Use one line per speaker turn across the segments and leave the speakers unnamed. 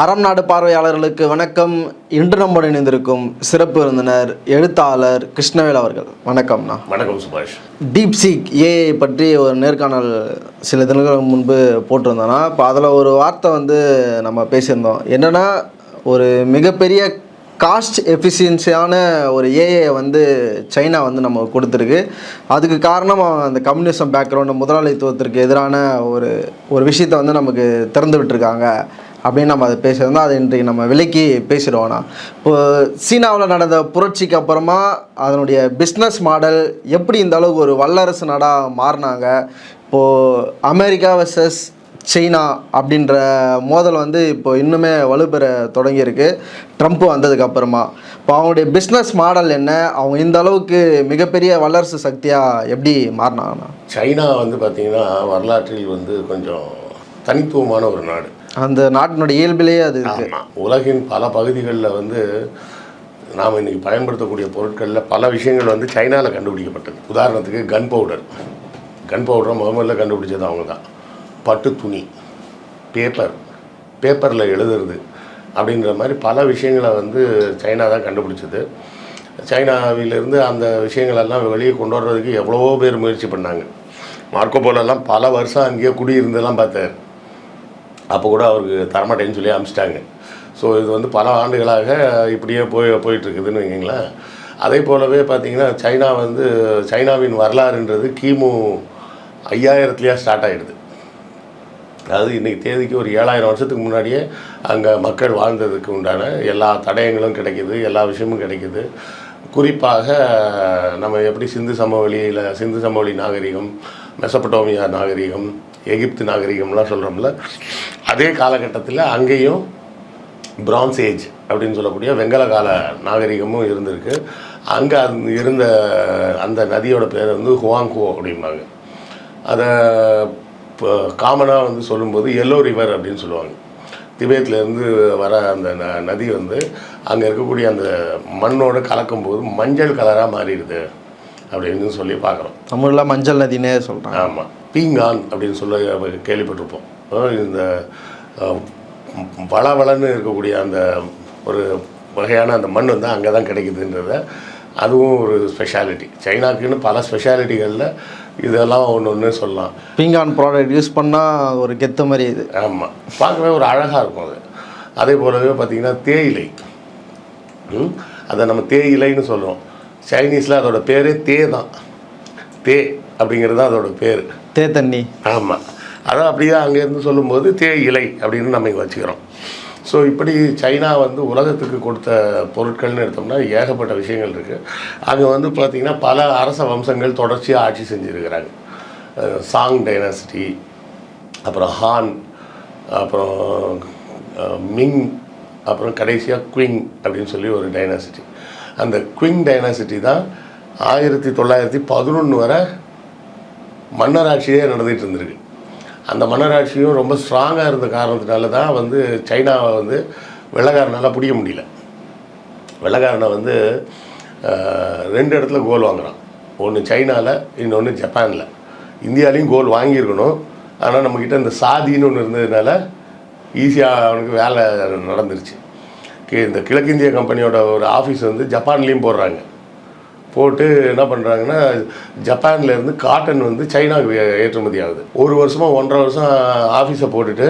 அறம் நாடு பார்வையாளர்களுக்கு வணக்கம். இன்று நம்முடன் இணைந்திருக்கும் சிறப்பு விருந்தினர் எழுத்தாளர் கிருஷ்ணவேல் அவர்கள். வணக்கம்ண்ணா
வணக்கம் சுபாஷ்.
டீப்சீக் ஏஐ பற்றி ஒரு நேர்காணல் சில தினங்களுக்கு முன்பு போட்டிருந்தோன்னா இப்போ அதில் ஒரு வார்த்தை வந்து நம்ம பேசியிருந்தோம். என்னென்னா ஒரு மிகப்பெரிய காஸ்ட் எஃபிஷியன்சியான ஒரு ஏஐ வந்து சைனா வந்து நமக்கு கொடுத்துருக்கு. அதுக்கு காரணம் அந்த கம்யூனிசம் பேக்ரவுண்டு முதலாளித்துவத்திற்கு எதிரான ஒரு ஒரு விஷயத்தை வந்து நமக்கு திறந்து விட்டுருக்காங்க. அப்படின்னு நம்ம அதை பேசியிருந்தோம். அதை இன்றைக்கு நம்ம விலைக்கு பேசிடுவோம்னா இப்போ சீனாவில் நடந்த புரட்சிக்கு அப்புறமா அதனுடைய பிஸ்னஸ் மாடல் எப்படி இந்த அளவுக்கு ஒரு வல்லரசு நாடாக மாறினாங்க? இப்போது அமெரிக்கா வர்சஸ் சைனா அப்படின்ற மோதல் வந்து இப்போ இன்னுமே வலுப்பெற தொடங்கியிருக்கு. ட்ரம்ப் வந்ததுக்கப்புறமா இப்போ அவங்களுடைய பிஸ்னஸ் மாடல் என்ன? அவங்க இந்த அளவுக்கு மிகப்பெரிய வல்லரசு சக்தியாக எப்படி மாறினாங்கண்ணா
சைனா வந்து பார்த்திங்கன்னா வரலாற்றில் வந்து கொஞ்சம் தனித்துவமான ஒரு நாடு.
அந்த நாட்டினுடைய இயல்பிலேயே அது
ஆமாம் உலகின் பல பகுதிகளில் வந்து நாம் இன்றைக்கி பயன்படுத்தக்கூடிய பொருட்களில் பல விஷயங்கள் வந்து சைனாவில் கண்டுபிடிக்கப்பட்டது. உதாரணத்துக்கு கன் பவுடர். கன் பவுடரை முதல்ல கண்டுபிடிச்சது அவங்க தான் பட்டு துணி. பேப்பர். பேப்பரில் எழுதுறது அப்படின்ற மாதிரி பல விஷயங்களை வந்து சைனா தான் கண்டுபிடிச்சது. சைனாவிலிருந்து அந்த விஷயங்களெல்லாம் வெளியே கொண்டு வர்றதுக்கு எவ்வளவோ பேர் முயற்சி பண்ணாங்க. மார்க்கோ போலெல்லாம் பல வருஷம் அங்கேயே குடியிருந்தெல்லாம் பார்த்தார் அப்போ கூட அவருக்கு தரமாட்டேன்னு சொல்லி அனுப்பிச்சிட்டாங்க ஸோ இது வந்து பல ஆண்டுகளாக இப்படியே போய் போயிட்டுருக்குதுன்னு வைங்களேன். அதே போலவே பார்த்தீங்கன்னா சைனா வந்து சைனாவின் வரலாறுன்றது கிமு ஐயாயிரத்துலேயே ஸ்டார்ட் ஆகிடுது அதாவது இன்றைக்கி தேதிக்கு ஒரு ஏழாயிரம் வருஷத்துக்கு முன்னாடியே அங்கே மக்கள் வாழ்ந்ததுக்கு உண்டான எல்லா தடயங்களும் கிடைக்கிது எல்லா விஷயமும் கிடைக்கிது. குறிப்பாக நம்ம எப்படி சிந்து சமவெளியில் சிந்து சமவெளி நாகரிகம் மெசப்பட்டோமியா நாகரிகம் எகிப்து நாகரிகம்லாம் சொல்கிறோம்ல அதே காலகட்டத்தில் அங்கேயும் பிரான்ஸ் ஏஜ் அப்படின்னு சொல்லக்கூடிய வெங்கல கால நாகரிகமும் இருந்திருக்கு. அங்கே அந்த இருந்த அந்த நதியோட பேர் வந்து ஹுவாங்குவோ அப்படிம்பாங்க. அதை இப்போ காமனாக வந்து சொல்லும்போது எல்லோ ரிவர் அப்படின்னு சொல்லுவாங்க. திபேத்லேருந்து வர அந்த ந நதி வந்து அங்கே இருக்கக்கூடிய அந்த மண்ணோடு கலக்கும்போது மஞ்சள் கலராக மாறிடுது அப்படின்னு சொல்லி பார்க்குறோம்.
தமிழில் மஞ்சள் நதினே சொல்கிறாங்க
ஆமாம் பீங்கான் அப்படின்னு சொல்ல கேள்விப்பட்டிருப்போம். இந்த வளவளன்னு இருக்கக்கூடிய அந்த ஒரு வகையான அந்த மண் வந்து அங்கே தான் கிடைக்குதுன்றத அதுவும் ஒரு ஸ்பெஷாலிட்டி சைனாக்குன்னு பல ஸ்பெஷாலிட்டிகளில் இதெல்லாம் ஒன்று ஒன்று சொல்லலாம்
பீங்கான் ப்ராடக்ட் யூஸ் பண்ணால் ஒரு கெத்த மாதிரி இது.
ஆமாம் பார்க்கவே ஒரு அழகாக இருக்கும் அது. அதே போலவே பார்த்திங்கன்னா தேயிலை? அதை நம்ம தேயிலைன்னு சொல்கிறோம் சைனீஸில் அதோட பேரே தே தான் தே அப்படிங்கிறது தான் அதோட பேர்.
தே தண்ணி.
ஆமாம் அதான் அப்படியே அங்கேருந்து சொல்லும்போது தே இலை அப்படின்னு நம்ம இங்கே வச்சுக்கிறோம். ஸோ இப்படி சைனா வந்து உலகத்துக்கு கொடுத்த பொருட்கள்னு எடுத்தோம்னா ஏகப்பட்ட விஷயங்கள் இருக்குது அங்கே வந்து பார்த்திங்கன்னா பல அரச வம்சங்கள் தொடர்ச்சியாக ஆட்சி செஞ்சுருக்கிறாங்க. சாங் டைனாசிட்டி அப்புறம் ஹான் அப்புறம் மிங் அப்புறம் கடைசியாக குவிங் அப்படின்னு சொல்லி ஒரு டைனாசிட்டி. அந்த குவிங் டைனாசிட்டி தான் ஆயிரத்தி தொள்ளாயிரத்தி பதினொன்று வரை மன்னராட்சியே நடந்துகிட்டு இருந்திருக்கு அந்த மன்னராட்சியும் ரொம்ப ஸ்ட்ராங்காக இருந்த காரணத்தினால தான் வந்து சைனாவை வந்து வெள்ளக்காரனால் பிடிக்க முடியல. வெள்ளக்காரனை வந்து ரெண்டு இடத்துல கோல் வாங்குறான். ஒன்று சைனாவில் இன்னொன்று ஜப்பானில். இந்தியாலையும் கோல் வாங்கியிருக்கணும். ஆனால் நம்மக்கிட்ட இந்த சாதின்னு ஒன்று இருந்ததுனால ஈஸியாக அவனுக்கு வேலை நடந்துருச்சு. கி- இந்த கிழக்கிந்திய கம்பெனியோட ஒரு ஆஃபீஸ் வந்து ஜப்பான்லேயும் போடுறாங்க. போட்டு என்ன பண்ணுறாங்கன்னா ஜப்பான்லேருந்து காட்டன் வந்து சைனாவுக்கு ஏற்றுமதி ஆகுது. ஒரு வருஷமாக ஒன்றரை வருஷம் ஆஃபீஸை போட்டுட்டு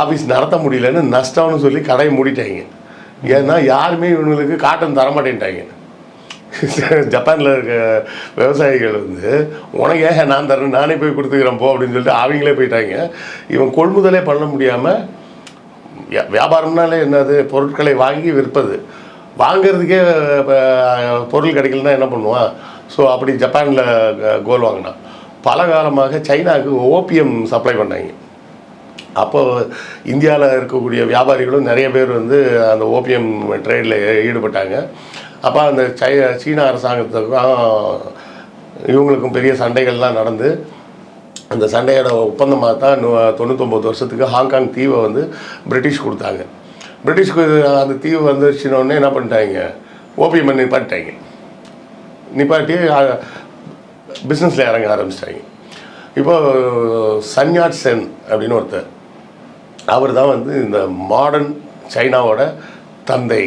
ஆஃபீஸ் நடத்த முடியலன்னு நஷ்டம்னு சொல்லி கடையை மூடிட்டாங்க. ஏன்னா யாருமே இவங்களுக்கு காட்டன் தரமாட்டேன்ட்டாங்க. ஜப்பானில் இருக்க விவசாயிகள் வந்து உனக்கு ஏன் நான் தரேன் நானே போய் கொடுத்துக்கிறேன் போ அப்படின்னு சொல்லிட்டு அவங்களே போயிட்டாங்க. இவன் கொள்முதலே பண்ண முடியாமல் வியாபாரம்னாலே என்னது? பொருட்களை வாங்கி விற்பது. வாங்கிறதுக்கே பொருள் கிடைக்கலன்னா என்ன பண்ணுவான் ஸோ அப்படி ஜப்பானில் கோல் வாங்கினான் பல காலமாக சைனாவுக்கு ஓபிஎம் சப்ளை பண்ணாங்க. அப்போ இந்தியாவில் இருக்கக்கூடிய வியாபாரிகளும் நிறைய பேர் வந்து அந்த ஓபிஎம் ட்ரேடில் ஈடுபட்டாங்க. அப்போ அந்த சை சீன அரசாங்கத்துக்கும் இவங்களுக்கும் பெரிய சண்டைகள்லாம் நடந்து. அந்த சண்டையோட ஒப்பந்தமாக தான் தொண்ணூத்தொம்பது வருஷத்துக்கு ஹாங்காங் தீவை வந்து பிரிட்டிஷ் கொடுத்தாங்க. பிரிட்டிஷ்க்கு அந்த தீவு வந்துருச்சுன்னொடனே என்ன பண்ணிட்டாங்க? ஓபிஎம் நிப்பாட்டிட்டாங்க. நிப்பாட்டி பிஸ்னஸில் இறங்க ஆரம்பிச்சிட்டாங்க. இப்போ சன்யாட் சென் அப்படின்னு ஒருத்தர். அவர் தான் வந்து இந்த மாடர்ன் சைனாவோட தந்தை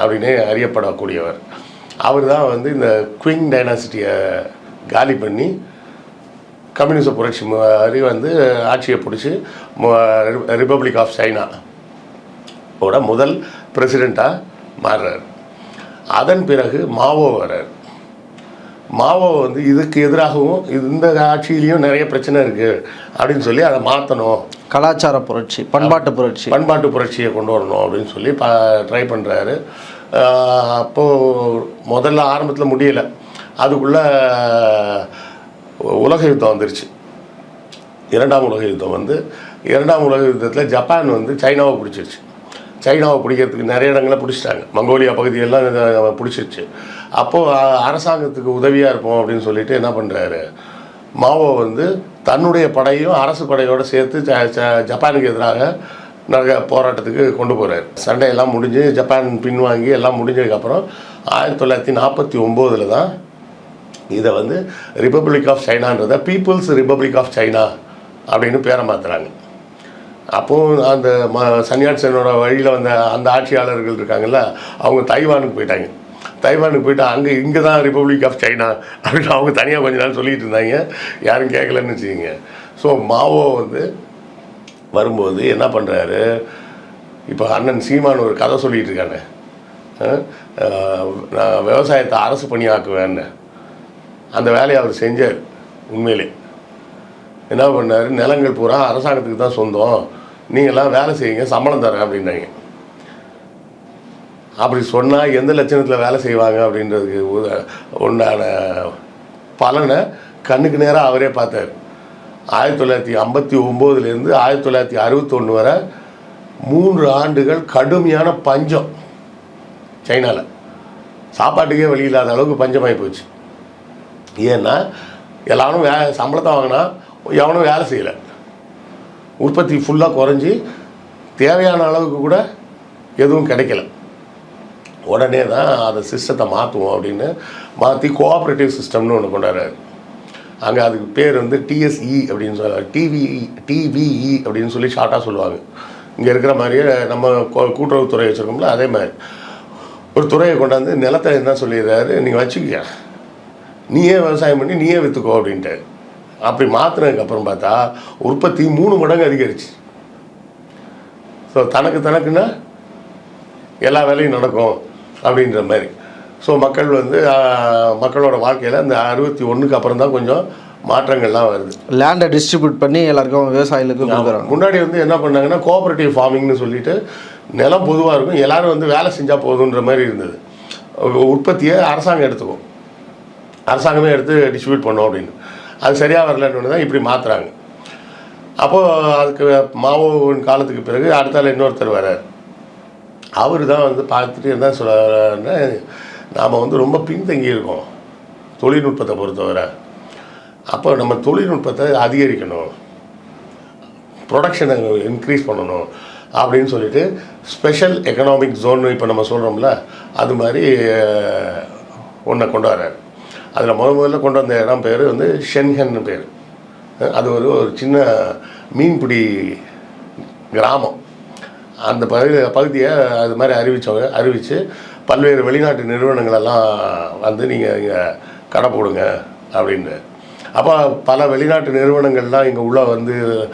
அப்படின்னு அறியப்படக்கூடியவர். அவர் தான் வந்து இந்த குவிங் டைனாசிட்டியை காலி பண்ணி கம்யூனிச புரட்சி மாதிரி வந்து ஆட்சியை பிடிச்சி ரிப்பப்ளிக் ஆஃப் சைனா ஓட முதல் பிரசிடெண்ட்டாக மாறுறார். அதன் பிறகு மாவோ வர்றார். மாவோ வந்து இதுக்கு எதிராகவும் இந்த ஆட்சியிலையும் நிறைய பிரச்சனை இருக்குது அப்படின்னு சொல்லி அதை மாற்றணும்
கலாச்சார புரட்சி பண்பாட்டு புரட்சி.
பண்பாட்டு புரட்சியை கொண்டு வரணும் அப்படின்னு சொல்லி ப ட்ரை பண்ணுறாரு அப்போது முதல்ல ஆரம்பத்தில் முடியலை. அதுக்குள்ளே உலக யுத்தம் வந்துருச்சு. இரண்டாம் உலக யுத்தம் வந்து இரண்டாம் உலக யுத்தத்தில் ஜப்பான் வந்து சைனாவை பிடிச்சிருச்சு. சைனாவை பிடிக்கிறதுக்கு நிறைய இடங்களை பிடிச்சிட்டாங்க. மங்கோலியா பகுதியெல்லாம் பிடிச்சிருச்சு. அப்போது அரசாங்கத்துக்கு உதவியாக இருப்போம் அப்படின்னு சொல்லிட்டு என்ன பண்ணுறாரு மாவோ வந்து தன்னுடைய படையும் அரசு படையோடு சேர்த்து ஜப்பானுக்கு எதிராக நிறைய போராட்டத்துக்கு கொண்டு போகிறார் சண்டையெல்லாம் முடிஞ்சு ஜப்பான் பின்வாங்கி எல்லாம் முடிஞ்சதுக்கப்புறம் ஆயிரத்தி தொள்ளாயிரத்தி நாற்பத்தி ஒம்போதில் தான் இதை வந்து ரிப்பப்ளிக் ஆஃப் சைனான்றத பீப்புள்ஸ் ரிப்பப்ளிக் ஆஃப் சைனா அப்படின்னு பேரை மாற்றுறாங்க அப்போது அந்த ம சன்னியாசனோட வழியில் வந்த அந்த ஆட்சியாளர்கள் இருக்காங்கல்ல அவங்க தைவானுக்கு போயிட்டாங்க. தைவானுக்கு போயிட்டு அங்கே இங்கே தான் ரிப்பப்ளிக் ஆஃப் சைனா அப்படின்னு அவங்க தனியாக கொஞ்ச நாள் சொல்லிட்டு இருந்தாங்க. யாரும் கேட்கலன்னு வச்சுக்கிங்க. ஸோ மாவோ வந்து வரும்போது என்ன பண்ணுறாரு இப்போ அண்ணன் சீமான் ஒரு கதை சொல்லிட்டு இருக்கானே. நான் விவசாயத்தை அரசு பணியாக்குவேன்னு. அந்த வேலையை அவர் செஞ்சார் உண்மையிலே. என்ன பண்ணார்? நிலங்கள் பூரா அரசாங்கத்துக்கு தான் சொந்தம். நீங்களாம் வேலை செய்யுங்க சம்பளம் தரேன் அப்படின்னாங்க. அப்படி சொன்னால் எந்த லட்சணத்தில் வேலை செய்வாங்க அப்படின்றதுக்கு உண்டான பலனை கண்ணுக்கு நேராக அவரே பார்த்தார். ஆயிரத்தி தொள்ளாயிரத்தி ஐம்பத்தி ஒம்போதுலேருந்து ஆயிரத்தி தொள்ளாயிரத்தி அறுபத்தொன்று வரை மூன்று ஆண்டுகள் கடுமையான பஞ்சம் சைனாவில் சாப்பாட்டுக்கே வழி இல்லாத அளவுக்கு பஞ்சமாகி போச்சு. ஏன்னா எல்லாரும் வே சம்பளத்தை வாங்கினா எவனும் வேலை செய்யலை. உற்பத்தி ஃபுல்லாக குறைஞ்சி தேவையான அளவுக்கு கூட எதுவும் கிடைக்கல. உடனே தான் அதை சிஸ்டத்தை மாற்றுவோம் அப்படின்னு மாற்றி கோஆப்ரேட்டிவ் சிஸ்டம்னு ஒன்று கொண்டாடுறாரு. அங்கே அதுக்கு பேர் வந்து டிஎஸ்இ அப்படின்னு சொல்ல டிவிஇ டிவிஇ அப்படின்னு சொல்லி ஷார்ட்டாக சொல்லுவாங்க. இங்கே இருக்கிற மாதிரியே நம்ம கூ- கூட்டுறவுத்துறை வச்சுருக்கோம்ல அதே மாதிரி. ஒரு துறையை கொண்டாந்து நிலத்தை என்ன சொல்லிடுறாரு? நீங்கள் வச்சுக்க நீயே விவசாயம் பண்ணி நீயே விற்றுக்கோ அப்படின்ட்டு. அப்படி மாற்றினதுக்கப்புறம் பார்த்தா உற்பத்தி மூணு மடங்கு அதிகரிச்சு. ஸோ தனக்கு தனக்குன்னா எல்லா வேலையும் நடக்கும் அப்படின்ற மாதிரி. ஸோ மக்கள் வந்து மக்களோட வாழ்க்கையில் அந்த அறுபத்தி ஒன்றுக்கு அப்புறம் தான் கொஞ்சம் மாற்றங்கள்லாம் வருது.
லேண்டை டிஸ்ட்ரிபியூட் பண்ணி எல்லாருக்கும் விவசாயிகளுக்கு கொடுக்குறாங்க.
முன்னாடி வந்து என்ன பண்ணாங்கன்னா கோஆபரேட்டிவ் ஃபார்மிங்னு சொல்லிட்டு நிலம் பொதுவாக இருக்கும். எல்லாரும் வந்து வேலை செஞ்சால் போதுன்ற மாதிரி இருந்தது. உற்பத்தியை அரசாங்கம் எடுத்துக்கும். அரசாங்கமே எடுத்து டிஸ்ட்ரிபியூட் பண்ணோம் அப்படின்னு. அது சரியாக வரலன்னு தான் இப்படி மாற்றுறாங்க அப்போது அதுக்கு மாவோவின் காலத்துக்கு பிறகு அடுத்தால இன்னொருத்தர் வரார். அவர் தான் வந்து பார்த்துட்டு என்ன சொல்கிறாருன்னா நாம் வந்து ரொம்ப பின்தங்கி இருக்கோம். தொழில்நுட்பத்தை பொறுத்தவரை. அப்போ நம்ம தொழில்நுட்பத்தை அதிகரிக்கணும். ப்ரொடக்ஷனை இன்க்ரீஸ் பண்ணணும் அப்படின்னு சொல்லிட்டு ஸ்பெஷல் எக்கனாமிக் ஜோன் இப்போ நம்ம சொல்கிறோம்ல அது மாதிரி ஒன்றை கொண்டு வர்றாரு அதில் முத முதல்ல கொண்டு வந்த இடம் பேர் வந்து ஷென்ஹன்னு பேர். அது ஒரு ஒரு சின்ன மீன்பிடி கிராமம். அந்த பகுதி பகுதியை அது மாதிரி அறிவித்தவங்க அறிவித்து பல்வேறு வெளிநாட்டு நிறுவனங்களெல்லாம் வந்து நீங்கள் இங்கே கடை போடுங்க அப்படின்னு. அப்போ பல வெளிநாட்டு நிறுவனங்கள்லாம் இங்கே உள்ளே வந்து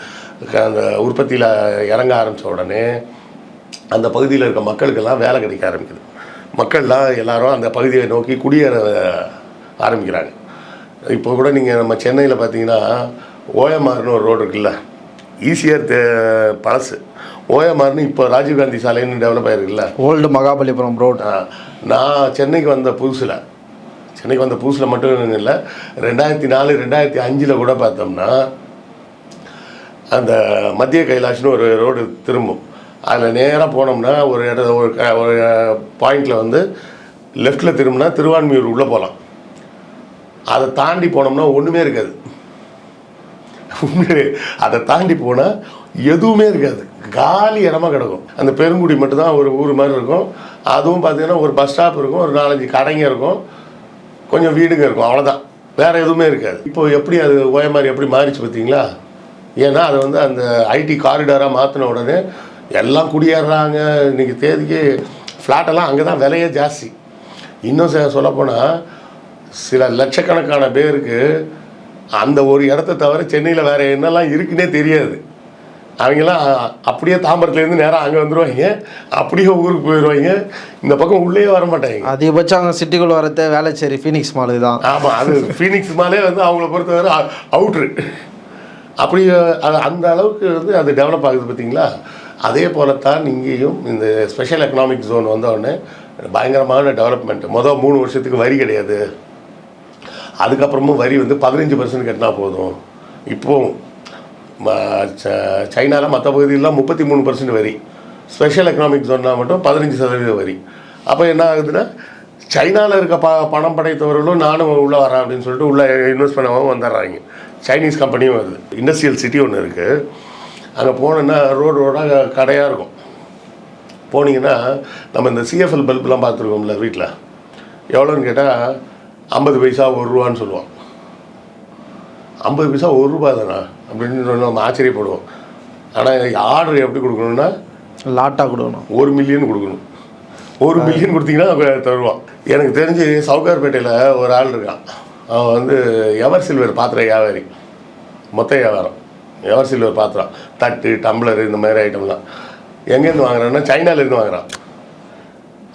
க- அந்த உற்பத்தியில் இறங்க ஆரம்பித்த உடனே அந்த பகுதியில் இருக்க மக்களுக்கெல்லாம் வேலை கிடைக்க ஆரம்பிக்குது. மக்கள்லாம் எல்லாரும் அந்த பகுதியை நோக்கி குடியேற ஆரம்பிக்கிறாங்க. இப்போ கூட நீங்கள் நம்ம சென்னையில் பார்த்தீங்கன்னா ஓஎம்ஆர்னு ஒரு ரோடு இருக்குல்ல ஈஸியர் தே பழசு. ஓஎம்ஆர்னு இப்போ ராஜீவ்காந்தி சாலைன்னு டெவலப் ஆயிருக்குல்ல.
ஓல்டு மகாபலிபுரம் ரோட்
நான் சென்னைக்கு வந்த புதுசில் சென்னைக்கு வந்த புதுசில் மட்டும் இல்லை ரெண்டாயிரத்தி நாலு ரெண்டாயிரத்தி அஞ்சில் கூட பார்த்தோம்னா அந்த மத்திய கைலாஷ்னு ஒரு ரோடு திரும்பும். அதில் நேராக போனோம்னா ஒரு இட ஒரு ஒரு பாயிண்டில் வந்து லெஃப்டில் திரும்பினா திருவான்மியூர் உள்ளே போகலாம் அதை தாண்டி போனோம்னா ஒன்றுமே இருக்காது. உண்மையிலே அதை தாண்டி போனால் எதுவுமே இருக்காது. காலி இடமா கிடக்கும். அந்த பெருங்குடி மட்டும்தான் ஒரு ஊர் மாதிரி இருக்கும். அதுவும் பார்த்தீங்கன்னா ஒரு பஸ் ஸ்டாப் இருக்கும் ஒரு நாலஞ்சு கடைங்க இருக்கும். கொஞ்சம் வீடுங்க இருக்கும் அவ்வளோதான் வேறு எதுவுமே இருக்காது. இப்போ எப்படி அது ஓயமாரி மாதிரி எப்படி மாறிச்சு பார்த்தீங்களா ஏன்னா அது வந்து அந்த ஐடி காரிடாராக மாற்றின உடனே எல்லாம் குடியேறாங்க. இன்றைக்கி தேதிக்கு ஃப்ளாட்டெல்லாம் அங்கே தான் விலையே ஜாஸ்தி. இன்னும் சொல்லப்போனால் சில லட்சக்கணக்கான பேருக்கு அந்த ஒரு இடத்த தவிர சென்னையில் வேறு என்னெல்லாம் இருக்குன்னே தெரியாது. அவங்கெல்லாம் அப்படியே தாம்பரத்துலேருந்து நேராக அங்கே வந்துடுவாங்க அப்படியே ஊருக்கு போயிடுவாங்க இந்த பக்கம் உள்ளே வர மாட்டாங்க
அதிகபட்சம் அவங்க சிட்டிக்குள்ளே வரதே வேலைச்சேரி ஃபீனிக்ஸ் மாலு தான்
ஆமாம் அது ஃபீனிக்ஸ் மாலே வந்து அவங்கள பொறுத்தவரை அவுட்ரு அப்படி அது அந்த அளவுக்கு வந்து அது டெவலப் ஆகுது பார்த்தீங்களா அதே போலத்தான் இங்கேயும் இந்த ஸ்பெஷல் எக்கனாமிக் ஜோன் வந்த உடனே பயங்கரமான டெவலப்மெண்ட் மொதல் மூணு வருஷத்துக்கு வரி கிடையாது. அதுக்கப்புறமும் வரி வந்து பதினஞ்சு பர்சன்ட் கட்டினா போதும். இப்போவும் சைனாவில் மற்ற பகுதியிலாம் முப்பத்தி மூணு பர்சன்ட் வரி. ஸ்பெஷல் எக்கனாமிக் ஜோன்னா மட்டும் பதினஞ்சு சதவீத வரி. அப்போ என்ன ஆகுதுன்னா சைனாவில் இருக்க ப பணம் படைத்தவர்களும் நானும் உள்ளே வரேன் அப்படின்னு சொல்லிட்டு உள்ளே இன்வெஸ்ட் பண்ணவும் வந்துடுறாங்க. சைனீஸ் கம்பெனியும் வருது. இண்டஸ்ட்ரியல் சிட்டி ஒன்று இருக்குது அங்கே போனோன்னா ரோடு ரோடாக கடையாக இருக்கும். போனீங்கன்னா நம்ம இந்த சிஎஃப்எல் பல்பெலாம் பார்த்துருக்கோம்ல வீட்டில் எவ்வளோன்னு கேட்டால் ஐம்பது பைசா ஒரு ரூபான்னு சொல்லுவான். ஐம்பது பைசா ஒரு ரூபா தானா? அப்படின்னு நம்ம ஆச்சரியப்படுவோம். ஆனால் ஆர்டர் எப்படி கொடுக்கணும்னா
லாட்டாக கொடுக்கணும்.
ஒரு மில்லியன் கொடுக்கணும். ஒரு மில்லியன் கொடுத்தீங்கன்னா தருவான். எனக்கு தெரிஞ்சு சவுகார்பேட்டையில் ஒரு ஆள் இருக்கான். அவன் வந்து எவர் சில்வர் பாத்திர வியாபாரி. மொத்த வியாபாரம். எவர் சில்வர் பாத்திரம். தட்டு டம்ளர் இந்த மாதிரி ஐட்டம்லாம் எங்கேருந்து வாங்குறான்னா சைனாலேருந்து வாங்குறான்.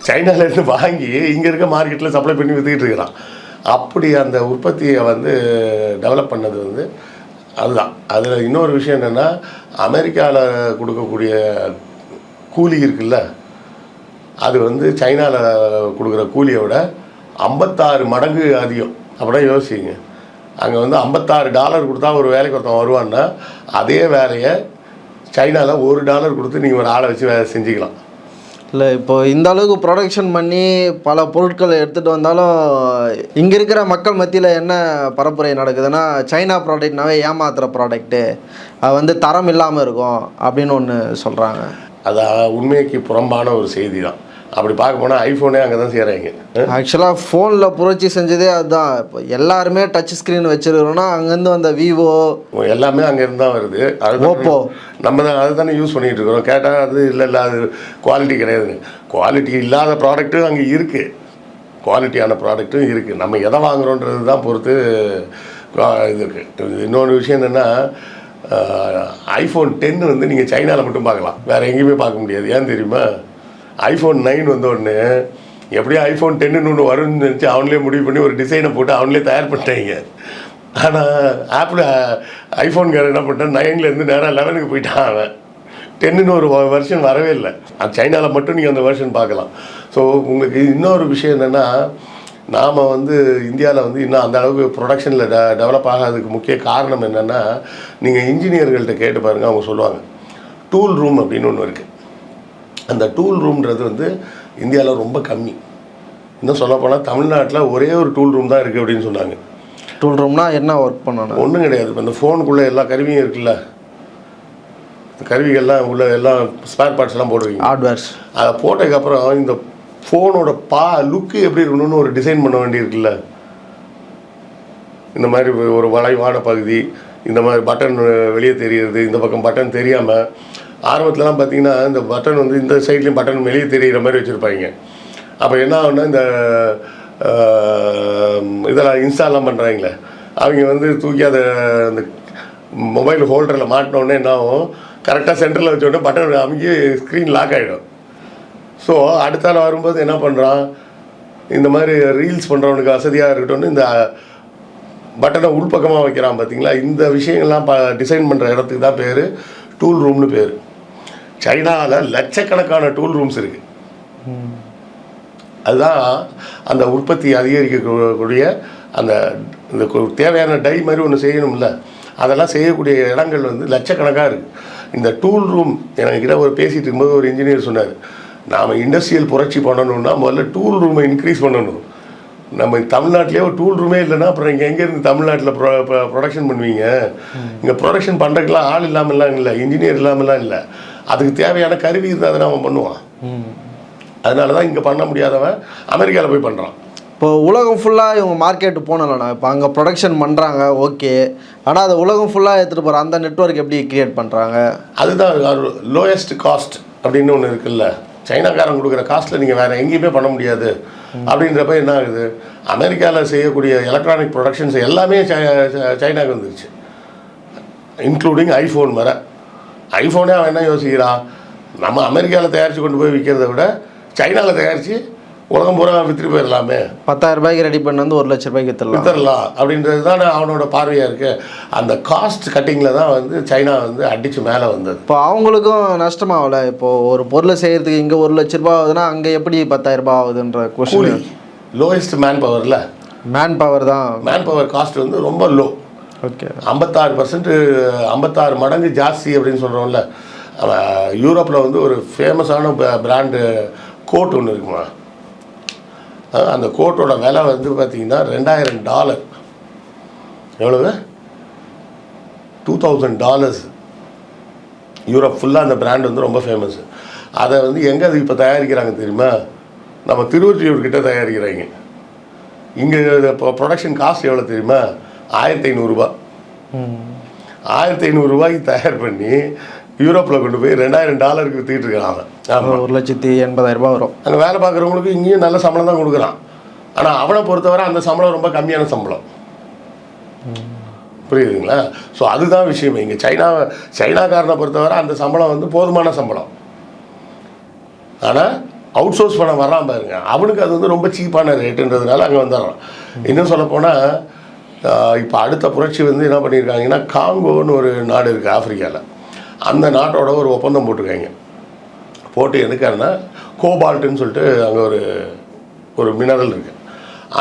சைனாலேருந்து வாங்கி இங்கே இருக்க மார்க்கெட்டில் சப்ளை பண்ணி விற்றுக்கிட்டு இருக்கிறான். அப்படி அந்த உற்பத்தியை வந்து டெவலப் பண்ணது வந்து அதுதான். அதில் இன்னொரு விஷயம் என்னென்னா அமெரிக்காவில் கொடுக்கக்கூடிய கூலி இருக்குல்ல அது வந்து சைனாவில் கொடுக்குற கூலியை விட ஐம்பத்தாறு மடங்கு அதிகம். அப்படின்னா யோசிங்க. அங்கே வந்து ஐம்பத்தாறு டாலர் கொடுத்தா ஒரு வேலைக்கு ஒருத்தன் வருவான்னா அதே வேலையை சைனாவில் ஒரு டாலர் கொடுத்து நீங்கள் ஒரு ஆளை வச்சு வேலை செஞ்சுக்கலாம்.
இல்லை இப்போ இந்த அளவுக்கு ப்ரொடக்ஷன் பண்ணி பல பொருட்களை எடுத்துகிட்டு வந்தாலும் இங்கே இருக்கிற மக்கள் மத்தியில் என்ன பரப்புரை நடக்குதுன்னா சைனா ப்ராடக்ட்னாவே ஏமாத்துகிற ப்ராடக்ட்டு அது வந்து தரம் இல்லாமல் இருக்கும் அப்படின்னு ஒன்று சொல்கிறாங்க
அது உண்மைக்கு புறம்பான ஒரு செய்தி தான் அப்படி பார்க்க போனால் ஐஃபோனே அங்கே தான் செய்கிறாங்க
ஆக்சுவலாக ஃபோனில் புரட்சி செஞ்சதே அதுதான். இப்போ எல்லாருமே டச் ஸ்க்ரீன் வச்சுருக்கிறோன்னா அங்கேருந்து வந்த விவோ
எல்லாமே அங்கேருந்து தான் வருது. அது
Oppo.
நம்ம தான் அதை தானே யூஸ் பண்ணிகிட்டு இருக்கிறோம். கேட்டால் அது இல்லை இல்லை அது குவாலிட்டி கிடையாதுங்க. குவாலிட்டி இல்லாத ப்ராடக்ட்டும் அங்கே இருக்குது குவாலிட்டியான ப்ராடக்ட்டும் இருக்குது நம்ம எதை வாங்குறோன்றது தான் பொறுத்து இது இருக்குது இன்னொரு விஷயம் என்னென்னா ஐஃபோன் டென் வந்து நீங்கள் சைனாவில் மட்டும் பார்க்கலாம். வேறு எங்கேயுமே பார்க்க முடியாது. ஏன் தெரியுமா? ஐஃபோன் நைன் வந்த உடனே எப்படியும் ஐஃபோன் டென்னு ஒன்று வரும்னு நினச்சி அவன்லேயே முடிவு பண்ணி ஒரு டிசைனை போட்டு அவங்களே தயார் பண்ணிட்டாங்க. ஆனால் ஆப்பிள் ஐஃபோன்காரன் என்ன பண்ணிட்டான்? நைன்லேருந்து நேராக லெவனுக்கு போயிட்டான் அவன். டென்னுன்னு ஒரு வெர்ஷன் வரவே இல்லை. அது சைனாவில் மட்டும் நீங்கள் அந்த வெர்ஷன் பார்க்கலாம். ஸோ உங்களுக்கு இன்னொரு விஷயம் என்னென்னா நாம் வந்து இந்தியாவில் வந்து இன்னும் அந்த அளவுக்கு ப்ரொடக்ஷனில் டெ டெவலப் ஆகாததுக்கு முக்கிய காரணம் என்னென்னா நீங்கள் இன்ஜினியர்கள்ட்ட கேட்டு பாருங்கள் அவங்க சொல்லுவாங்க. டூல் ரூம் அப்படின்னு ஒன்று இருக்குது அந்த டூல் ரூம்ன்றது வந்து இந்தியாவில் ரொம்ப கம்மி. இன்னும் சொல்லப்போனால் தமிழ்நாட்டில் ஒரே ஒரு டூல் ரூம் தான் இருக்குது அப்படின்னு சொன்னாங்க.
டூல் ரூம்னா என்ன ஒர்க் பண்ணணும்?
ஒன்றும் கிடையாது. இப்போ இந்த ஃபோனுக்குள்ளே எல்லா கருவியும் இருக்குல்ல? கருவிகள்லாம் உள்ள எல்லாம் ஸ்பேர் பார்ட்ஸ் எல்லாம் போடுவீங்க.
ஹார்ட்வேர்ஸ்
அதை போட்டதுக்கப்புறம் இந்த ஃபோனோட பா லுக்கு எப்படி இருக்கணும்னு ஒரு டிசைன் பண்ண வேண்டியிருக்குல்ல இந்த மாதிரி ஒரு- ஒரு வளைவான பகுதி இந்த மாதிரி பட்டன் வெளியே தெரியுது இந்த பக்கம் பட்டன் தெரியாமல் ஆரம்பத்துலலாம் பார்த்தீங்கன்னா இந்த பட்டன் வந்து இந்த சைட்லேயும் பட்டன் வெளியே தெரிகிற மாதிரி வச்சுருப்பாங்க. அப்போ என்ன ஆகுன்னா இந்த இதெல்லாம் இன்ஸ்டால்லாம் பண்ணுறாங்களே அவங்க வந்து தூக்கி அதை அந்த மொபைல் ஹோல்டரில் மாட்டினோடனே என்ன ஆகும் கரெக்டாக சென்டரில் வச்சோடனே பட்டன் அமைக்கி ஸ்க்ரீன் லாக் ஆகிடும் ஸோ அடுத்த நாள் வரும்போது என்ன பண்ணுறான் இந்த மாதிரி ரீல்ஸ் பண்ணுறவனுக்கு வசதியாக இருக்கட்டும்னு இந்த பட்டனை உள்பக்கமாக வைக்கிறான் பார்த்தீங்களா இந்த விஷயங்கள்லாம் ப டிசைன் பண்ணுற இடத்துக்கு தான் பேர் டூல் ரூம்னு பேர். சைனாவில் லட்சக்கணக்கான டூல் ரூம்ஸ் இருக்குது அதுதான் அந்த உற்பத்தி அதிகரிக்கக்கூடிய அந்த இந்த கு- தேவையான டை மாதிரி ஒன்று செய்யணும்ல. அதெல்லாம் செய்யக்கூடிய இடங்கள் வந்து லட்சக்கணக்காக இருக்குது இந்த டூல் ரூம் என்கிட்ட ஒரு பேசிகிட்டு இருக்கும்போது ஒரு இன்ஜினியர் சொன்னார் நாம் இண்டஸ்ட்ரியல் புரட்சி பண்ணணும்னா முதல்ல டூல் ரூமை இன்க்ரீஸ் பண்ணணும். நம்ம தமிழ்நாட்டிலே ஒரு டூல் ரூமே இல்லைன்னா அப்புறம் இங்கே எங்கேருந்து தமிழ்நாட்டில் ப்ரொ ப்ரொடக்ஷன் பண்ணுவீங்க? இங்கே ப்ரொடக்ஷன் பண்ணுறதுக்கெலாம் ஆள் இல்லாமல்லாம் இல்லை இன்ஜினியர் இல்லாமல்லாம் இல்லை. அதுக்கு தேவையான கருவி இருந்தால் அதை அவன் பண்ணுவான். அதனால தான் இங்கே பண்ண முடியாதவன் அமெரிக்காவில் போய் பண்ணுறான்
இப்போ உலகம் ஃபுல்லாக இவங்க மார்க்கெட்டு போனலண்ணா. இப்போ அங்கே ப்ரொடக்ஷன் பண்ணுறாங்க ஓகே ஆனால் அது உலகம் ஃபுல்லாக எடுத்துகிட்டு போகிற அந்த நெட்வொர்க் எப்படி கிரியேட் பண்ணுறாங்க
அதுதான் லோயஸ்ட் காஸ்ட் அப்படின்னு ஒன்று இருக்குல்ல. சைனாக்காரன் கொடுக்குற காஸ்ட்டில் நீங்கள் வேறு எங்கேயுமே பண்ண முடியாது. அப்படின்றப்ப என்ன ஆகுது? அமெரிக்காவில் செய்யக்கூடிய எலக்ட்ரானிக் ப்ரொடக்ஷன்ஸ் எல்லாமே சை- சை- சைனாக்கு வந்துருச்சு. இன்க்ளூடிங் ஐஃபோன் வர. ஐஃபோனே அவன் என்ன யோசிக்கிறான்? நம்ம அமெரிக்காவில் தயாரித்து கொண்டு போய் விற்கிறத விட சைனாவில் தயாரித்து உலகம் பூரா விற்றுட்டு போயிடலாமே.
பத்தாயிரம் ரூபாய்க்கு ரெடி பண்ணி வந்து ஒரு லட்ச ரூபாய்க்கு வித்துடலாம்.
வித்துடலாம். அப்படின்றது தான் அவனோட பார்வையாக இருக்குது அந்த காஸ்ட் கட்டிங்கில் தான் வந்து சைனா வந்து அடித்து மேலே வந்தது.
இப்போ அவங்களுக்கும் நஷ்டமாகல? இப்போ ஒரு பொருளை செய்யறதுக்கு இங்கே ஒரு லட்ச ரூபாய் ஆகுதுன்னா அங்கே எப்படி பத்தாயிரம் ரூபாய் ஆகுதுன்ற கொஸ்டின்
லோயஸ்ட் மேன் பவரில்
மேன் பவர் தான்.
மேன் பவர் காஸ்ட் வந்து ரொம்ப லோ
ஓகே
ஐம்பத்தாறு பர்சன்ட் ஐம்பத்தாறு மடங்கு ஜாஸ்தி அப்படின்னு சொல்கிறோம்ல யூரோப்பில் வந்து ஒரு ஃபேமஸான பிராண்டு கோட் ஒன்று இருக்குமா? அந்த கோட்டோட விலை வந்து பார்த்தீங்கன்னா ரெண்டாயிரம் டாலர். எவ்வளவு? டூ தௌசண்ட் டாலர்ஸ் யூரோப் ஃபுல்லாக அந்த பிராண்ட் வந்து ரொம்ப ஃபேமஸ் அதை வந்து எங்கே அது இப்போ தயாரிக்கிறாங்க தெரியுமா? நம்ம திருவொற்றியூர்கிட்ட தயாரிக்கிறாங்க. இங்கே இப்போ ப்ரொடக்ஷன் காஸ்ட் எவ்வளோ தெரியுமா? ஆயிரத்தி ஐநூறுரூபா ஆயிரத்தி ஐநூறுரூவாய்க்கு தயார் பண்ணி யூரோப்பில் கொண்டு போய் ரெண்டாயிரம் டாலருக்கு வித்துக்கிட்டு இருக்காங்க ஆமாம்
ஒரு லட்சத்தி எண்பதாயிரம் ரூபாய் வரும்.
அங்கே வேலை பார்க்குறவங்களுக்கு இங்கேயும் நல்ல சம்பளம் தான் கொடுக்குறான். ஆனால் அவனை பொறுத்தவரை அந்த சம்பளம் ரொம்ப கம்மியான சம்பளம். புரியுதுங்களா? ஸோ அதுதான் விஷயம். இங்கே சைனா சைனாக்காரனை பொறுத்தவரை அந்த சம்பளம் வந்து போதுமான சம்பளம். ஆனால் அவுட் சோர்ஸ் பண்ண வர்றான் பாருங்க. அவனுக்கு அது வந்து ரொம்ப சீப்பான ரேட்டுன்றதுனால அங்கே வந்துடுறான். இன்னும் சொல்லப்போனால் இப்போ அடுத்த புரட்சி வந்து என்ன பண்ணியிருக்காங்கன்னா காங்கோன்னு ஒரு நாடு இருக்குது ஆப்பிரிக்காவில் அந்த நாட்டோட ஒரு ஒப்பந்தம் போட்டிருக்காங்க. போட்டு எதுக்காருன்னா கோபால்ட்டுன்னு சொல்லிட்டு அங்கே ஒரு ஒரு மினரல் இருக்குது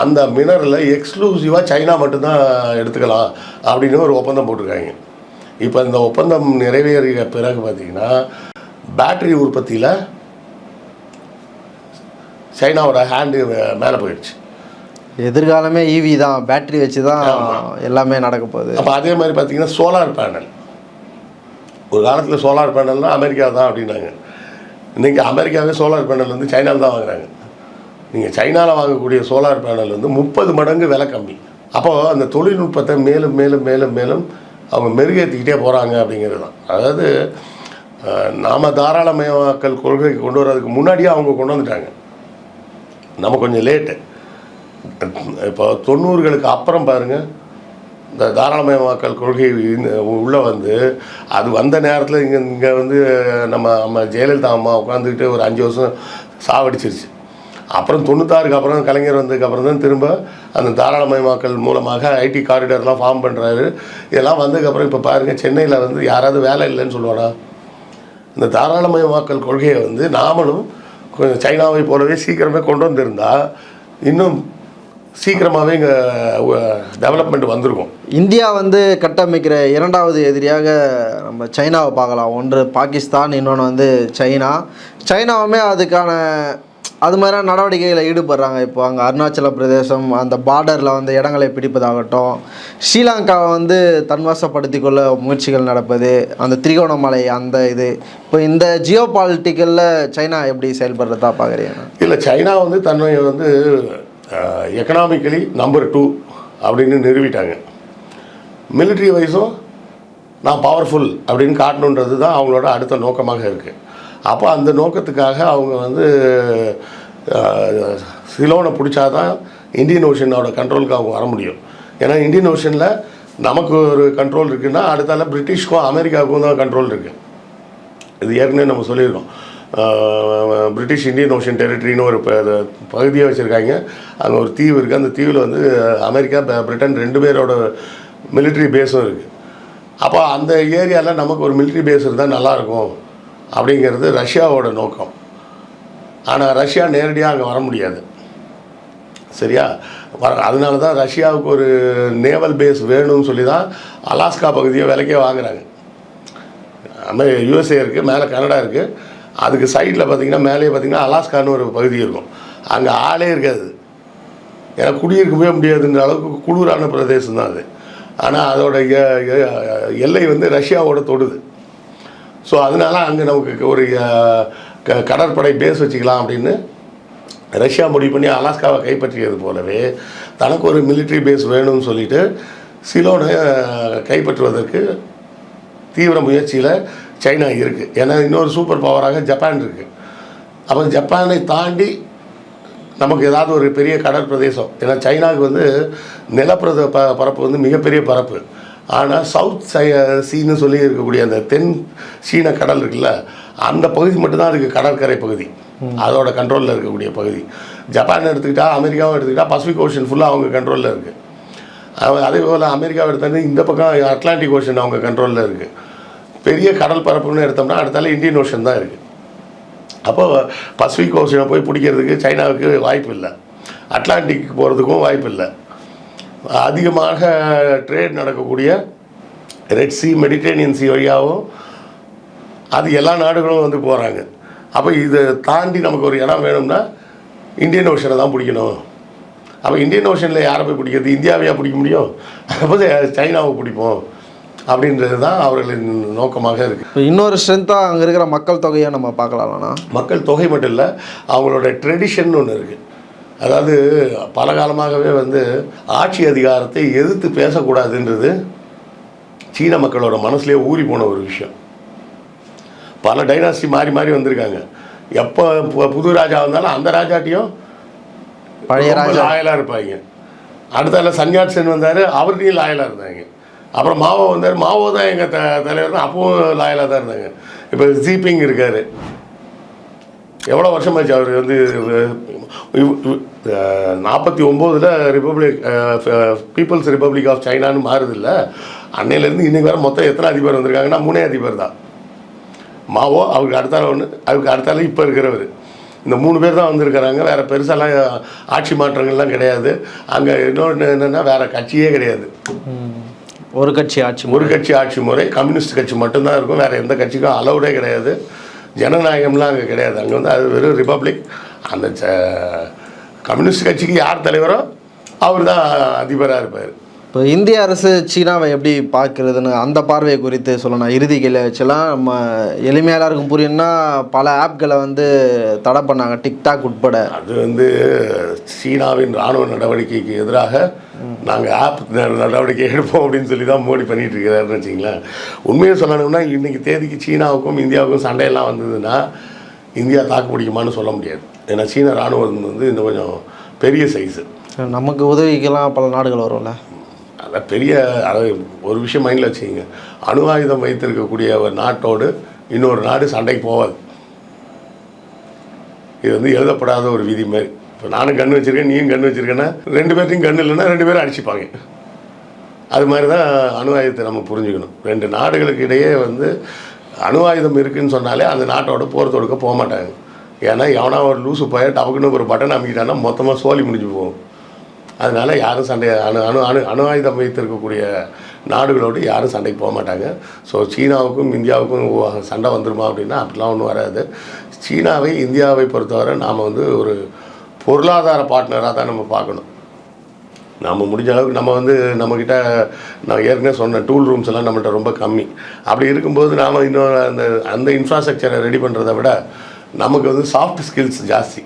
அந்த மினரலை எக்ஸ்க்ளூசிவாக சைனா மட்டும்தான் எடுத்துக்கலாம் அப்படின்னு ஒரு ஒப்பந்தம் போட்டிருக்காங்க. இப்போ இந்த ஒப்பந்தம் நிறைவேறிய பிறகு பார்த்தீங்கன்னா பேட்டரி உற்பத்தியில் சைனாவோட ஹேண்டு மேலே போயிடுச்சு.
எதிர்காலமே ஈவி தான் பேட்டரி வச்சு தான் எல்லாமே நடக்க போகுது.
அப்போ அதே மாதிரி பார்த்தீங்கன்னா சோலார் பேனல் ஒரு காலத்தில் சோலார் பேனல்னால் அமெரிக்கா தான் அப்படின்னாங்க. இன்றைக்கி அமெரிக்காவே சோலார் பேனல் வந்து சைனாவில் தான் வாங்குறாங்க. நீங்கள் சைனாவில் வாங்கக்கூடிய சோலார் பேனல் வந்து முப்பது மடங்கு விலை கம்மி. அப்போது அந்த தொழில்நுட்பத்தை மேலும் மேலும் மேலும் மேலும் அவங்க மெருகேற்றிக்கிட்டே போகிறாங்க அப்படிங்கிறது தான். அதாவது நாம தாராளமயமாக்கல் கொள்கைக்கு கொண்டு வர்றதுக்கு முன்னாடியே அவங்க கொண்டு வந்துட்டாங்க. நம்ம கொஞ்சம் லேட்டு இப்போ தொண்ணூறுகளுக்கு அப்புறம் பாருங்கள் இந்த தாராளமயமாக்கல் கொள்கை உள்ளே வந்து அது வந்த நேரத்தில் இங்கே இங்கே வந்து நம்ம நம்ம ஜெயலலிதா அம்மா உட்காந்துக்கிட்டு ஒரு அஞ்சு வருஷம் சாவடிச்சிருச்சு. அப்புறம் தொண்ணூத்தாறுக்கு அப்புறம் கலைஞர் வந்ததுக்கப்புறம் தான் திரும்ப அந்த தாராளமயமாக்கல் மூலமாக ஐடி காரிடர்லாம் ஃபார்ம் பண்ணுறாரு இதெல்லாம் வந்ததுக்கப்புறம் இப்போ பாருங்கள் சென்னையில் வந்து யாராவது வேலை இல்லைன்னு சொல்லுவாடா இந்த தாராளமயமாக்கல் கொள்கையை வந்து நாமளும் கொஞ்சம் சைனாவை போலவே சீக்கிரமே கொண்டு வந்திருந்தால் இன்னும் சீக்கிரமாகவே இங்கே டெவலப்மெண்ட் வந்திருக்கும்.
இந்தியா வந்து கட்டமைக்கிற இரண்டாவது எதிரியாக நம்ம சைனாவை பார்க்கலாம். ஒன்று பாகிஸ்தான் இன்னொன்று வந்து சைனா. சைனாவுமே அதுக்கான அது மாதிரியான நடவடிக்கைகளில் ஈடுபடுறாங்க. இப்போ அங்கே அருணாச்சல பிரதேசம் அந்த பார்டரில் வந்து இடங்களை பிடிப்பதாகட்டும் ஸ்ரீலங்காவை வந்து தன்வசப்படுத்திக் கொள்ள முயற்சிகள் நடப்பது அந்த திரிகோணமலை அந்த இது. இப்போ இந்த ஜியோ பாலிட்டிக்கலில் சைனா எப்படி செயல்படுறதா பார்க்குறீங்க
இல்லை சைனா வந்து தன்னை வந்து எக்கனாமிக்கலி நம்பர் டூ அப்படின்னு நிறுவிட்டாங்க மிலிட்ரி வைஸும் நான் பவர்ஃபுல் அப்படின்னு காட்டணுன்றது தான் அவங்களோட அடுத்த நோக்கமாக இருக்குது அப்போ அந்த நோக்கத்துக்காக அவங்க வந்து சிலோனை சிலோனை பிடிச்சாதான் இந்தியன் ஓஷனோட கண்ட்ரோலுக்கு அவங்க வர முடியும். ஏன்னா இந்தியன் ஓஷனில் நமக்கு ஒரு கண்ட்ரோல் இருக்குன்னா அடுத்தால பிரிட்டிஷ்க்கும் அமெரிக்காவுக்கும் தான் கண்ட்ரோல் இருக்குது இது ஏற்கனவே நம்ம சொல்லியிருக்கோம். பிரிட்டிஷ் இந்தியன் ஓஷன் டெரிட்டரின்னு ஒரு பகுதியாக பகுதியை வச்சுருக்காங்க. அங்கே ஒரு தீவு இருக்குது அந்த தீவில் வந்து அமெரிக்கா பிரிட்டன் ரெண்டு பேரோட மிலிட்ரி பேஸும் இருக்குது அப்போ அந்த ஏரியாவில் நமக்கு ஒரு மிலிட்ரி பேஸ் இருந்தால் நல்லாயிருக்கும் அப்படிங்கிறது ரஷ்யாவோட நோக்கம். ஆனால் ரஷ்யா நேரடியாக அங்கே வர முடியாது. சரியா? வர அதனால தான் ரஷ்யாவுக்கு ஒரு நேவல் பேஸ் வேணும்னு சொல்லி தான் அலாஸ்கா பகுதியை விலைக்கே வாங்குறாங்க. அமெரி யூஎஸ்ஏ இருக்குது மேலே கனடா இருக்குது அதுக்கு சைடில் பார்த்தீங்கன்னா மேலே பார்த்தீங்கன்னா அலாஸ்கான்னு ஒரு பகுதி இருக்கும். அங்கே ஆளே இருக்காது. ஏன்னா குடியிருக்கவே முடியாதுன்ற அளவுக்கு குளிரான பிரதேசம் தான் அது. ஆனால் அதோட எ- எல்லை வந்து ரஷ்யாவோட தொடுது. ஸோ அதனால அங்கே நமக்கு ஒரு க- கடற்படை பேஸ் வச்சுக்கலாம் அப்படின்னு ரஷ்யா முடிவு பண்ணி அலாஸ்காவை கைப்பற்றியது போலவே தனக்கு ஒரு மிலிட்ரி பேஸ் வேணும்னு சொல்லிட்டு சிலோனை கைப்பற்றுவதற்கு தீவிர முயற்சியில் சைனா இருக்குது ஏன்னா இன்னொரு சூப்பர் பவராக ஜப்பான் இருக்குது அப்போ ஜப்பானை தாண்டி நமக்கு ஏதாவது ஒரு பெரிய கடல் பிரதேசம் ஏன்னா சைனாவுக்கு வந்து நிலப்பிரத ப பரப்பு வந்து மிகப்பெரிய பரப்பு. ஆனால் சவுத் சை சீன்னு சொல்லி இருக்கக்கூடிய அந்த தென் சீன கடல் இருக்குல்ல அந்த பகுதி மட்டும்தான் அதுக்கு கடற்கரை பகுதி. அதோட கண்ட்ரோலில் இருக்கக்கூடிய பகுதி. ஜப்பான் எடுத்துக்கிட்டா அமெரிக்காவும் எடுத்துக்கிட்டா பசிபிக் ஓஷன் ஃபுல்லாக அவங்க கண்ட்ரோலில் இருக்குது அதே போல் அமெரிக்காவை எடுத்தோன்னா இந்த பக்கம் அட்லாண்டிக் ஓஷன் அவங்க கண்ட்ரோலில் இருக்குது பெரிய கடல் பரப்புன்னு எடுத்தோம்னா அடுத்தால இந்தியன் ஓஷன் தான் இருக்குது அப்போ பசிபிக் ஓஷனை போய் பிடிக்கிறதுக்கு சைனாவுக்கு வாய்ப்பு இல்லை. அட்லாண்டிக் போகிறதுக்கும் வாய்ப்பு இல்லை. அதிகமாக ட்ரேட் நடக்கக்கூடிய ரெட் சி மெடிட்டரேனியன் சி வழியாகவும் அது எல்லா நாடுகளும் வந்து போகிறாங்க அப்போ இதை தாண்டி நமக்கு ஒரு இடம் வேணும்னா இந்தியன் ஓஷனை தான் பிடிக்கணும். அப்போ இந்தியன் ஓஷனில் யாரை போய் பிடிக்கிறது? இந்தியாவையா பிடிக்க முடியும்? அப்போ சைனாவை பிடிப்போம். அப்படின்றது தான் அவர்களின் நோக்கமாக இருக்குது
இப்போ இன்னொரு ஸ்ட்ரென்த்தாக அங்கே இருக்கிற மக்கள் தொகையை நம்ம பார்க்கலாம்ண்ணா
மக்கள் தொகை மட்டும் இல்லை அவங்களோட ட்ரெடிஷன் ஒன்று இருக்குது அதாவது பல காலமாகவே வந்து ஆட்சி அதிகாரத்தை எதிர்த்து பேசக்கூடாதுன்றது சீன மக்களோட மனசுலேயே ஊறி போன ஒரு விஷயம். பல டைனாஸ்டி மாறி மாறி வந்திருக்காங்க. எப்போ புது ராஜா வந்தாலும் அந்த ராஜாட்டியும்
பழைய ராஜா.
லாயலாக இருப்பாங்க. அடுத்தால சன்யாட் சென் வந்தார் அவர்கிட்டையும் லாயலாக இருந்தாங்க. அப்புறம் மாவோ வந்தார். மாவோ தான் எங்கள் த தலைவர் தான் அப்பவும் லாயலாக தான் இருந்தாங்க. இப்போ ஜீப்பிங் இருக்கார். எவ்வளோ வருஷமாச்சு அவர் வந்து நாற்பத்தி ஒம்போதில் ரிப்பப்ளிக் பீப்புள்ஸ் ரிப்பப்ளிக் ஆஃப் சைனான்னு மாறுதில்ல. அன்னையிலேருந்து இன்னைக்கு வர மொத்தம் எத்தனை அதிபர் வந்திருக்காங்கன்னா மூணே அதிபர் தான். மாவோ அவருக்கு அடுத்தால ஒன்று அவருக்கு அடுத்தால இப்போ இருக்கிறவர். இந்த மூணு பேர் தான் வந்திருக்கிறாங்க. வேறு பெருசாலாம் ஆட்சி மாற்றங்கள்லாம் கிடையாது. அங்கே இன்னொன்று என்னென்னா வேறு கட்சியே கிடையாது.
ஒரு கட்சி ஆட்சி
ஒரு கட்சி ஆட்சி முறை கம்யூனிஸ்ட் கட்சி மட்டும்தான் இருக்கும். வேறு எந்த கட்சிக்கும் அளவுடே கிடையாது. ஜனநாயகம்லாம் அங்கே கிடையாது. அங்கே வந்து அது வெறும் ரிப்பப்ளிக் அந்த கம்யூனிஸ்ட் கட்சிக்கு யார் தலைவரோ அவர் தான் அதிபராக இருப்பார்.
இப்போ இந்திய அரசு சீனாவை எப்படி பார்க்குறதுன்னு அந்த பார்வையை குறித்து சொல்லணும். இறுதி கேள்வி வச்செல்லாம் நம்ம எளிமையாக எல்லாருக்கும் புரியும்னா பல ஆப்களை வந்து தடை பண்ணாங்க. டிக்டாக் உட்பட.
அது வந்து சீனாவின் ராணுவ நடவடிக்கைக்கு எதிராக நாங்கள் ஆப் நடவடிக்கை எடுப்போம் அப்படின்னு சொல்லி தான் மோடி பண்ணிட்டு இருக்கிறாருன்னு வச்சிங்களேன் உண்மையை சொல்லணும்னா இன்னைக்கு தேதிக்கு சீனாவுக்கும் இந்தியாவுக்கும் சண்டையெல்லாம் வந்ததுன்னா இந்தியா தாக்கு பிடிக்குமான்னு சொல்ல முடியாது. ஏன்னா சீன ராணுவம் வந்து இன்னும் கொஞ்சம் பெரிய சைஸு
நமக்கு உதவிக்கெல்லாம் பல நாடுகள் வரும்ல.
பெரிய ஒரு விஷயம் மைண்டில் வச்சுக்கிங்க. அணு ஆயுதம் வைத்திருக்கக்கூடிய ஒரு நாட்டோடு இன்னொரு நாடு சண்டைக்கு போகாது இது வந்து எழுதப்படாத ஒரு விதி மாதிரி இப்போ நானும் கன்று வச்சுருக்கேன் நீயும் கன்று வச்சுருக்கேன்னா ரெண்டு பேர்த்தையும் கன்று இல்லைன்னா ரெண்டு பேரும் அடிச்சுப்பாங்க. அது மாதிரி தான் அணு ஆயுதத்தை நம்ம புரிஞ்சுக்கணும். ரெண்டு நாடுகளுக்கு இடையே வந்து அணு ஆயுதம் இருக்குதுன்னு சொன்னாலே அந்த நாட்டோட போர் தொடுக்க போக மாட்டாங்க. ஏன்னா எவனா ஒரு லூசு போய் டபக்குன்னு ஒரு பட்டன் அமைக்கிட்டான்னா மொத்தமாக சோலி முடிஞ்சு போகும். அதனால யாரும் சண்டை அணு அணு அணு அணு ஆயுதம் வைத்திருக்கக்கூடிய நாடுகளோடு யாரும் சண்டைக்கு போக மாட்டாங்க. ஸோ சீனாவுக்கும் இந்தியாவுக்கும் சண்டை வந்துருமா அப்படின்னா அப்படிலாம் ஒன்றும் வராது. சீனாவை இந்தியாவை பொறுத்தவரை நாம் வந்து ஒரு பொருளாதார பார்ட்னராக தான் நம்ம பார்க்கணும். நம்ம முடிஞ்ச அளவுக்கு நம்ம வந்து நம்மக்கிட்ட நான் ஏற்கனவே சொன்ன டூல் ரூம்ஸ் எல்லாம் நம்மள்ட்ட ரொம்ப கம்மி. அப்படி இருக்கும்போது நாம் இன்னும் அந்த அந்த இன்ஃப்ராஸ்ட்ரக்சரை ரெடி பண்ணுறத விட நமக்கு வந்து சாஃப்ட் ஸ்கில்ஸ் ஜாஸ்தி.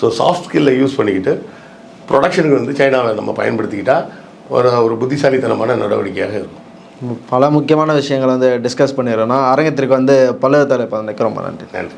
ஸோ சாஃப்ட் ஸ்கில்லை யூஸ் பண்ணிக்கிட்டு ப்ரொடக்ஷனுக்கு வந்து சைனாவை நம்ம பயன்படுத்திக்கிட்டா ஒரு ஒரு புத்திசாலித்தனமான நடவடிக்கையாக இருக்கும்.
பல முக்கியமான விஷயங்களை வந்து டிஸ்கஸ் பண்ணிடுறோம்னா அரங்கத்திற்கு வந்து பல்லு தலைப்பு நிற்கிறோம் நன்றி.
நன்றி.